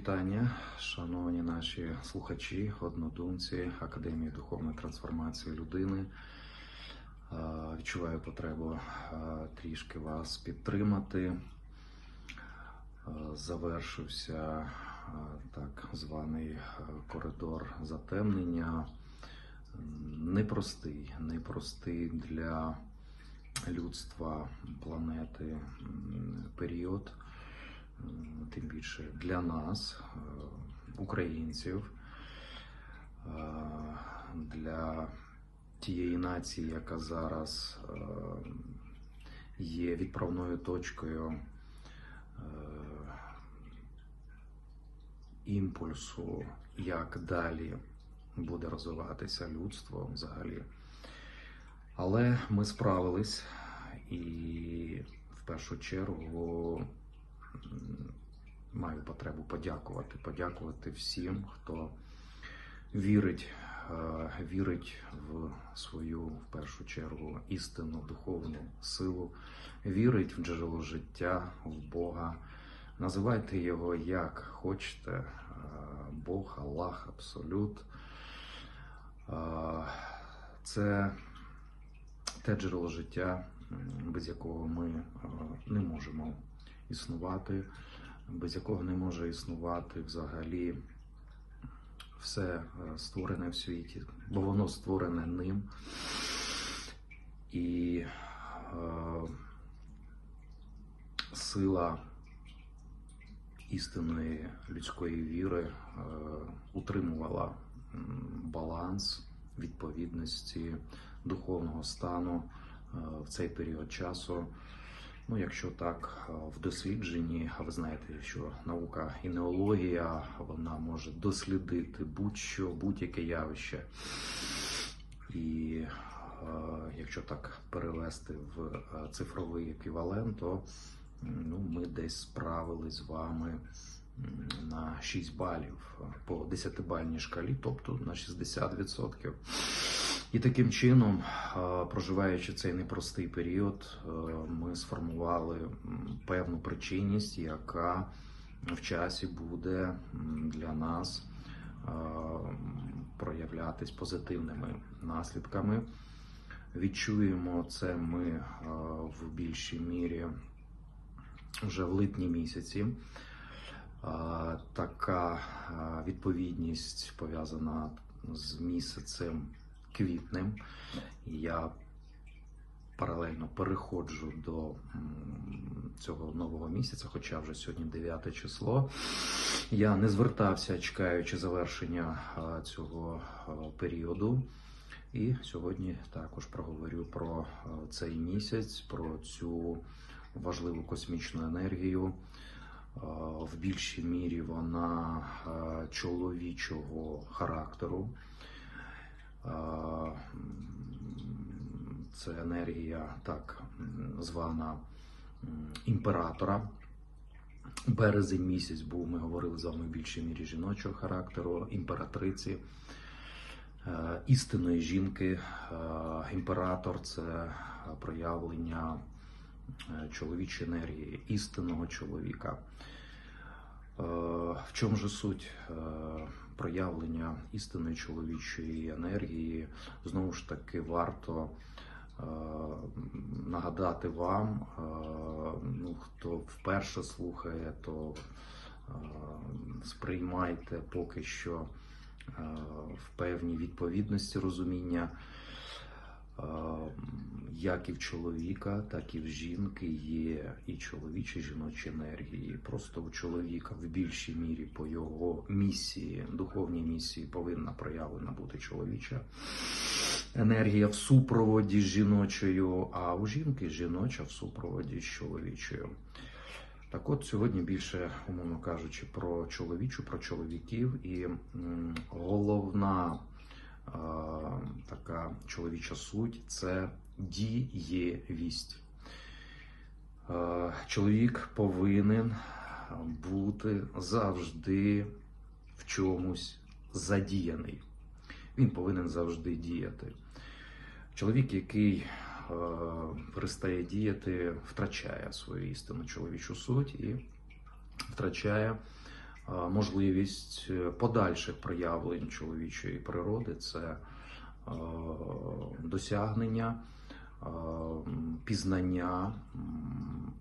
вітання, шановні наші слухачі, однодумці Академії духовної трансформації людини. Відчуваю потребу трішки вас підтримати. Завершився так званий коридор затемнення. Непростий, непростий для людства планети період тим більше для нас, е, українців, е, для тієї нації, яка зараз е, є відправною точкою імпульсу, як далі буде розвиватися людство взагалі. Але ми справились і в першу чергу маю потребу подякувати. Подякувати всім, хто вірить, е, вірить в свою в першу чергу істинну духовну силу, вірить в джерело життя, в Бога. Називайте його як хочете. е, Бог, Аллах, Абсолют. Е, Це те джерело життя, без якого ми не можемо існувати, без якого не може існувати взагалі все е, створене в світі, бо воно створене ним. І е, сила істинної людської віри е, утримувала баланс відповідності духовного стану е, в цей період часу. Ну, якщо так е, в дослідженні, ви знаєте, що наука і неологія вона може дослідити будь-що, будь-яке явище. І е, якщо так перевести в е, цифровий еквівалент, то ну, ми десь справили з вами на 6 балів по 10-бальній шкалі, тобто на 60%. І таким чином, е, проживаючи цей непростий період, е, ми сформували певну причинність, яка в часі буде для нас е, проявлятись позитивними наслідками. Відчуємо це ми в більшій мірі вже в липні місяці. Така відповідність пов'язана з місяцем квітнем. Я паралельно переходжу до цього нового місяця, хоча вже сьогодні 9 число. Я не звертався, чекаючи завершення цього періоду. І сьогодні також проговорю про цей місяць, про цю важливу космічну енергію. Е, В більшій мірі вона е, чоловічого характеру. Е, Це енергія так звана імператора. Березень місяць був, ми говорили з вами в більшій мірі жіночого характеру, імператриці, істинної жінки. Імператор це проявлення чоловічої енергії, істинного чоловіка. Е, В чому же суть е, проявлення істинної чоловічої енергії? Знову ж таки, варто е, нагадати вам, е, ну, хто вперше слухає, то е, сприймайте поки що е, в певній відповідності розуміння. Е, Як і в чоловіка, так і в жінки є і чоловічі, і жіночі енергії. Просто у чоловіка в більшій мірі по його місії, духовній місії повинна проявлена бути чоловіча енергія в супроводі з жіночою, а у жінки жіноча в супроводі з чоловічою. Так от сьогодні більше, умовно кажучи, про чоловічу, про чоловіків, і головна така чоловіча суть це дієвість. Чоловік повинен бути завжди в чомусь задіяний. Він повинен завжди діяти. Чоловік, який перестає діяти, втрачає свою істинну чоловічу суть і втрачає можливість е, подальших проявлень чоловічої природи це е, досягнення, е, пізнання,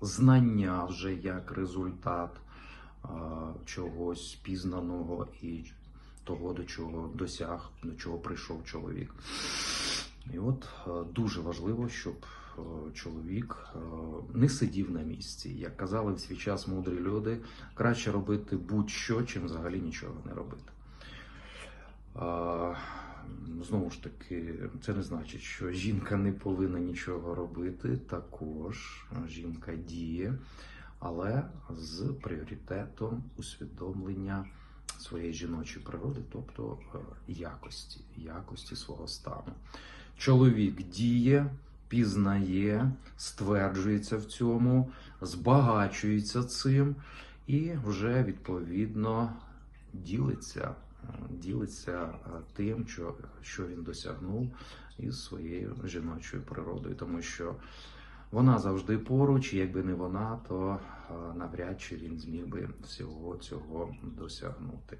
знання вже як результат е, чогось пізнаного і того, до чого досяг, до чого прийшов чоловік. І от е, дуже важливо, щоб е, чоловік е, не сидів на місці. Як казали в свій час мудрі люди, краще робити будь-що, чим взагалі нічого не робити. Знову ж таки, це не значить, що жінка не повинна нічого робити. Також жінка діє, але з пріоритетом усвідомлення своєї жіночої природи, тобто е, якості, якості свого стану. Чоловік діє, пізнає, стверджується в цьому, збагачується цим і вже відповідно ділиться, ділиться е, тим, що, що він досягнув із своєю жіночою природою, тому що вона завжди поруч, якби не вона, то е, навряд чи він зміг би всього цього досягнути.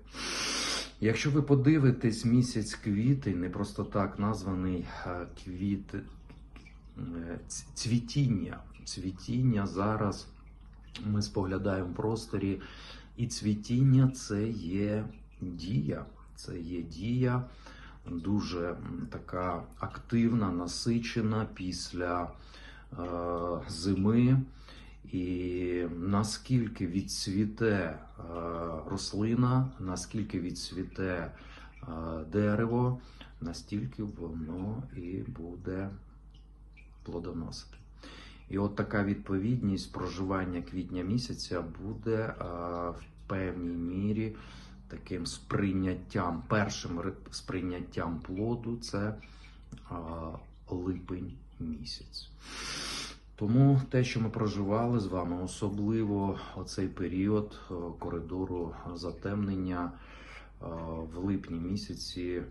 Якщо ви подивитесь місяць квітень, не просто так названий е, квіт цвітіння. Цвітіння зараз ми споглядаємо в просторі, і цвітіння це є дія. Це є дія дуже така активна, насичена після е, зими. І наскільки відцвіте е, рослина, наскільки відцвіте е, дерево, настільки воно і буде плодоносити. І от така відповідність проживання квітня місяця буде в певній мірі таким сприйняттям, першим сприйняттям плоду це липень місяць. Тому те, що ми проживали з вами, особливо оцей період коридору затемнення в липні місяці,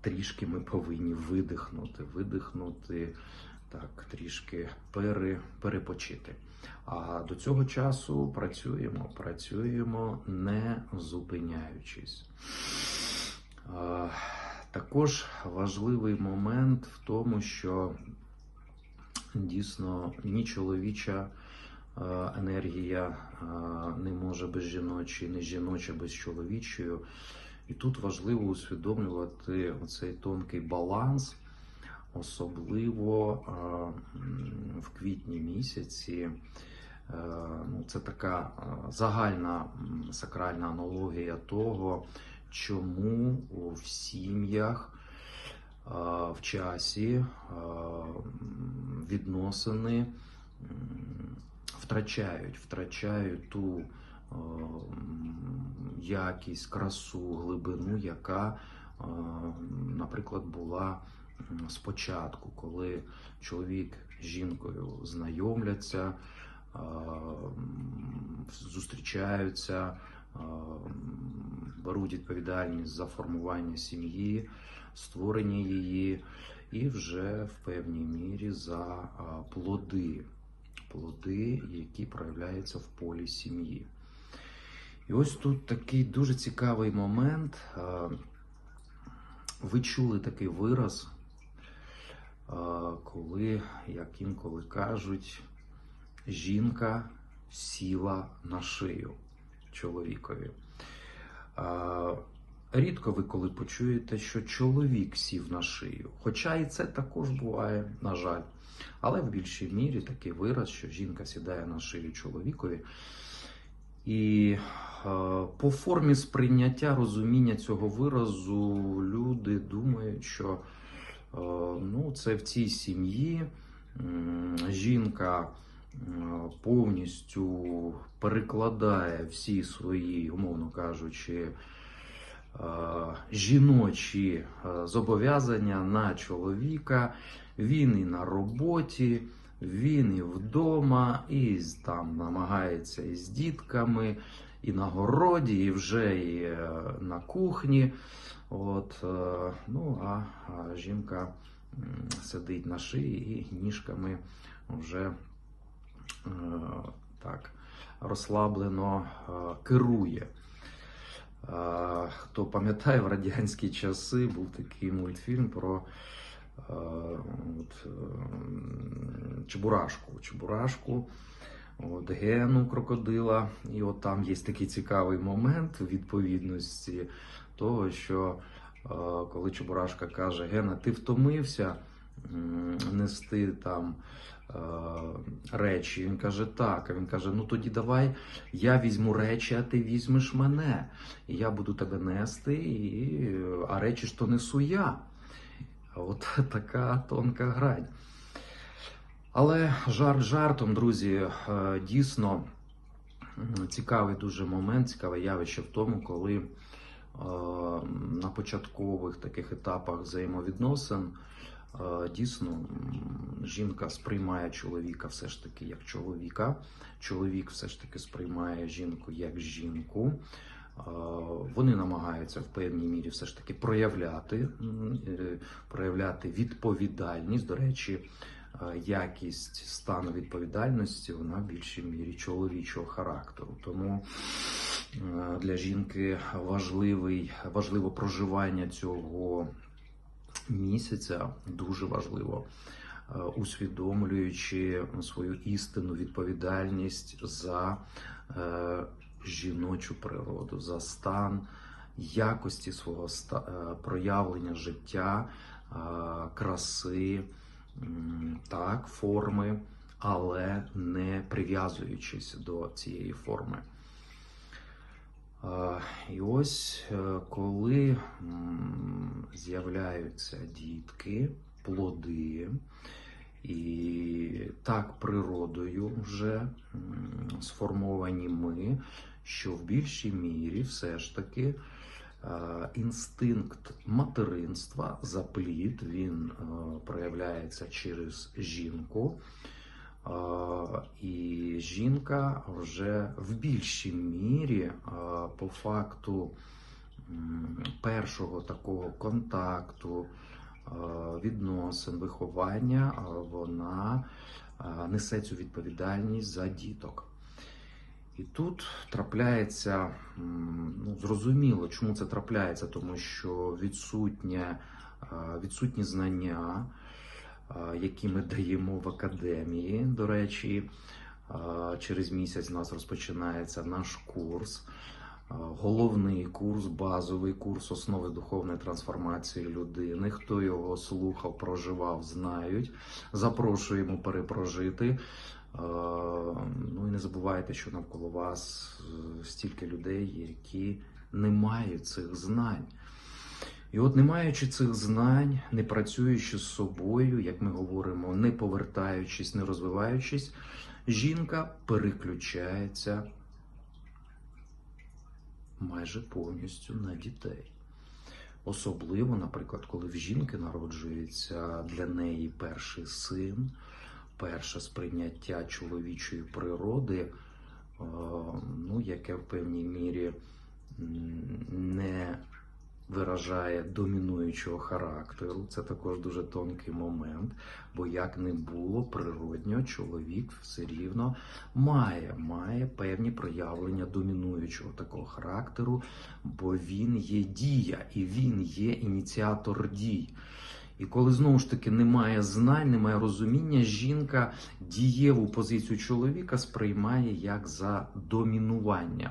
трішки ми повинні видихнути, видихнути, так, трішки пере, перепочити. А до цього часу працюємо, працюємо не зупиняючись. Також важливий момент в тому, що дійсно ні чоловіча е, енергія е, не може без жіночої, ні жіноча без чоловічої. І тут важливо усвідомлювати оцей тонкий баланс, особливо в квітні місяці. Е, Ну, це така загальна сакральна аналогія того, чому в сім'ях в часі відносини втрачають, втрачають ту якість, красу, глибину, яка, е, наприклад, була спочатку, коли чоловік з жінкою знайомляться, е, зустрічаються, е, беруть відповідальність за формування сім'ї, створення її, і вже в певній мірі за плоди, плоди, які проявляються в полі сім'ї. І ось тут такий дуже цікавий момент. Ви чули такий вираз, коли, як інколи кажуть, жінка сіла на шию чоловікові. Рідко ви коли почуєте, що чоловік сів на шию. Хоча і це також буває, на жаль. Але в більшій мірі такий вираз, що жінка сідає на шию чоловікові. І е, по формі сприйняття розуміння цього виразу люди думають, що е, ну, це в цій сім'ї жінка е, повністю перекладає всі свої, умовно кажучи, жіночі зобов'язання на чоловіка. Він і на роботі, він і вдома, і там намагається і з дітками, і на городі, і вже і е, на кухні. От, е, ну, а, жінка сидить на шиї і ніжками вже е, так розслаблено керує. Хто пам'ятає, в радянські часи був такий мультфільм про от, е, Чебурашку. Чебурашку, от, гену крокодила. І от там є такий цікавий момент у відповідності того, що е, коли Чебурашка каже: Гена, ти втомився нести там. е, Речі, він каже так. А він каже: Ну тоді давай я візьму речі, а ти візьмеш мене. І я буду тебе нести, і... а речі ж то несу я. От така тонка грань. Але жарт жартом, друзі, е, дійсно цікавий дуже момент, цікаве явище в тому, коли е, на початкових таких етапах взаємовідносин е, дійсно жінка сприймає чоловіка все ж таки як чоловіка, чоловік все ж таки сприймає жінку як жінку. Вони намагаються в певній мірі все ж таки проявляти, е, проявляти відповідальність. До речі, е, якість стану відповідальності вона в більшій мірі чоловічого характеру. Тому е, для жінки важливий, важливо проживання цього місяця, дуже важливо. Усвідомлюючи свою істинну відповідальність за жіночу природу, за стан якості свого е, проявлення життя, е, краси, так, форми, але не прив'язуючись до цієї форми. Е, І ось коли з'являються дітки, плоди, і так природою вже сформовані ми, що в більшій мірі все ж таки е, інстинкт материнства, заплід, він е, проявляється через жінку. Е, І жінка вже в більшій мірі по факту першого такого контакту, відносин, виховання, е, вона е, несе цю відповідальність за діток. І тут трапляється, ну, зрозуміло, чому це трапляється, тому що відсутнє, е, відсутні знання, е, які ми даємо в академії. До речі, е, через місяць у нас розпочинається наш курс. Головний курс, базовий курс основи духовної трансформації людини. Хто його слухав, проживав, знають. Запрошуємо перепрожити. Ну і не забувайте, що навколо вас е, стільки людей, які не мають цих знань. І от, не маючи цих знань, не працюючи з собою, як ми говоримо, не повертаючись, не розвиваючись, жінка переключається майже повністю на дітей. Особливо, наприклад, коли в жінки народжується для неї перший син, перше сприйняття чоловічої природи, е, ну, яке в певній мірі не виражає домінуючого характеру. Це також дуже тонкий момент, бо як не було, природньо чоловік все рівно має, має певні проявлення домінуючого такого характеру, бо він є дія і він є ініціатор дій. І коли знову ж таки немає знань, немає розуміння, жінка дієву позицію чоловіка сприймає як за домінування.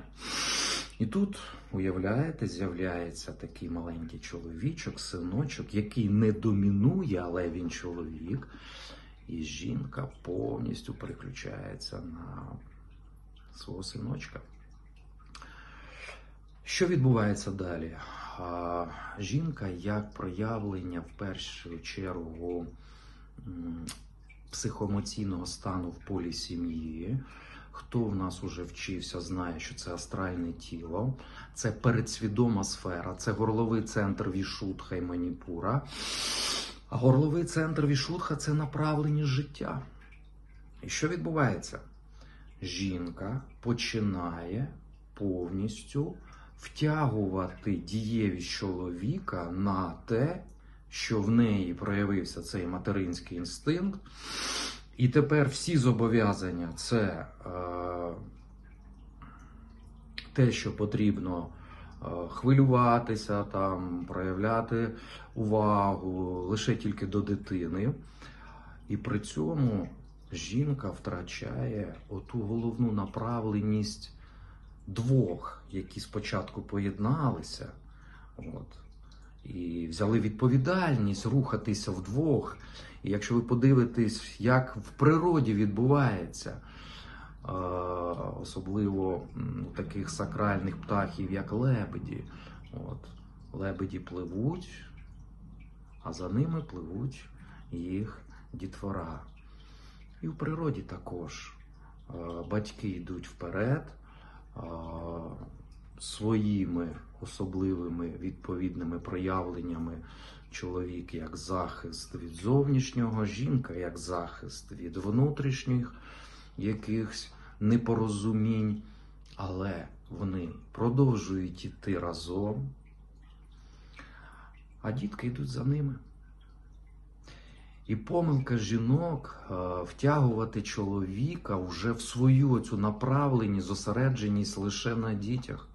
І тут, уявляєте, з'являється такий маленький чоловічок, синочок, який не домінує, але він чоловік. І жінка повністю переключається на свого синочка. Що відбувається далі? А, Жінка як проявлення в першу чергу психоемоційного стану в полі сім'ї. Хто в нас уже вчився, знає, що це астральне тіло, це передсвідома сфера, це горловий центр Вішутха і Маніпура. А горловий центр Вішутха це направленість життя. І що відбувається? Жінка починає повністю втягувати дієвість чоловіка на те, що в неї проявився цей материнський інстинкт. І тепер всі зобов'язання це е, те, що потрібно е, хвилюватися, там, проявляти увагу лише тільки до дитини. І при цьому жінка втрачає оту головну направленість двох, які спочатку поєдналися. От, і взяли відповідальність рухатися вдвох. І якщо ви подивитесь, як в природі відбувається, е, особливо у таких сакральних птахів, як лебеді, от, лебеді пливуть, а за ними пливуть їх дітвора. І в природі також е, батьки йдуть вперед е, своїми особливими відповідними проявленнями. Чоловік як захист від зовнішнього, жінка як захист від внутрішніх якихось непорозумінь, але вони продовжують іти разом, а дітки йдуть за ними. І помилка жінок е, втягувати чоловіка вже в свою цю направленість, зосередженість лише на дітях.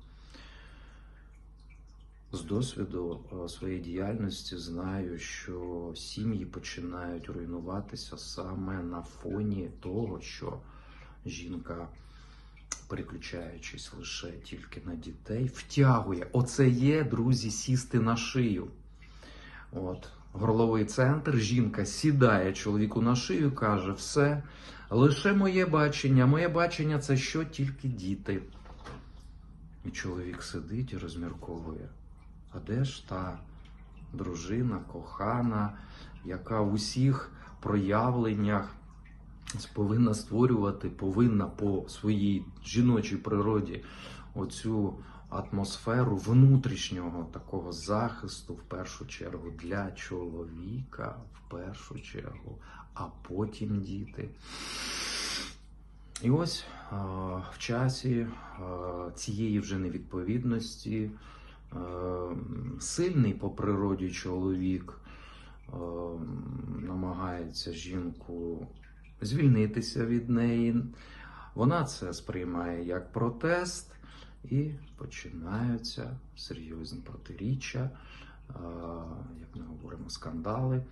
З досвіду е, своєї діяльності знаю, що сім'ї починають руйнуватися саме на фоні того, що жінка, переключаючись лише тільки на дітей, втягує. Оце є, друзі, сісти на шию. От, горловий центр, жінка сідає чоловіку на шию, каже: все, лише моє бачення. Моє бачення це що тільки діти. І чоловік сидить і розмірковує. А де ж та дружина, кохана, яка в усіх проявленнях повинна створювати, повинна по своїй жіночій природі оцю атмосферу внутрішнього такого захисту, в першу чергу, для чоловіка, в першу чергу, а потім діти. І ось в часі цієї вже невідповідності сильний по природі чоловік е, намагається жінку звільнитися від неї. Вона це сприймає як протест, і починаються серйозні протиріччя, е, як ми говоримо, скандали,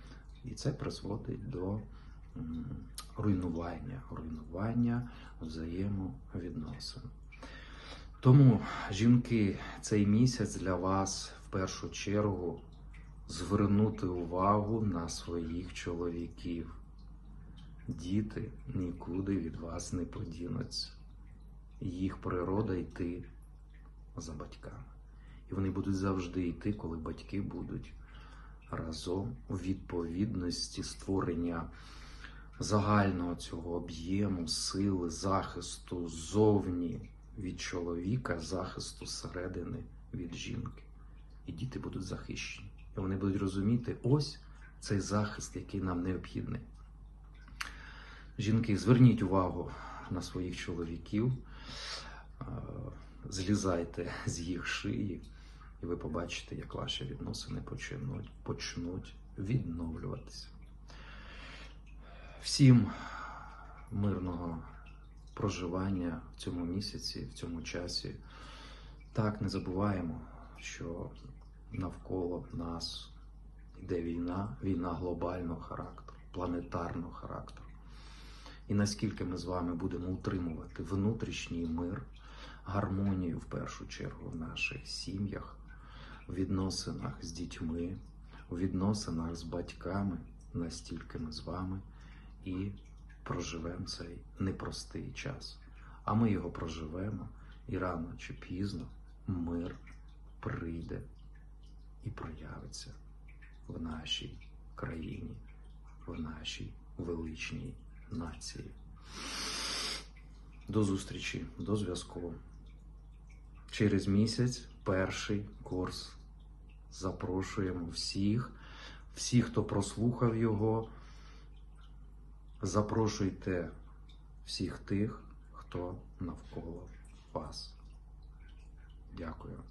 і це призводить до руйнування, руйнування взаємовідносин. Тому, жінки, цей місяць для вас в першу чергу звернути увагу на своїх чоловіків. Діти нікуди від вас не подінуться. Їх природа йти за батьками. І вони будуть завжди йти, коли батьки будуть разом у відповідності створення загального цього об'єму, сили, захисту ззовні від чоловіка, захисту зсередини від жінки. І діти будуть захищені. І вони будуть розуміти, ось цей захист, який нам необхідний. Жінки, зверніть увагу на своїх чоловіків, е, злізайте з їх шиї, і ви побачите, як ваші відносини почнуть, почнуть відновлюватися. Всім мирного проживання в цьому місяці, в цьому часі. Так, не забуваємо, що навколо нас йде війна, війна глобального характеру, планетарного характеру. І наскільки ми з вами будемо утримувати внутрішній мир, гармонію в першу чергу в наших сім'ях, в відносинах з дітьми, у відносинах з батьками, настільки ми з вами і проживемо цей непростий час. А ми його проживемо, і рано чи пізно мир прийде і проявиться в нашій країні, в нашій величній нації. До зустрічі, до зв'язку. Через місяць перший курс. Запрошуємо всіх, всіх, хто прослухав його. Запрошуйте всіх тих, хто навколо вас. Дякую.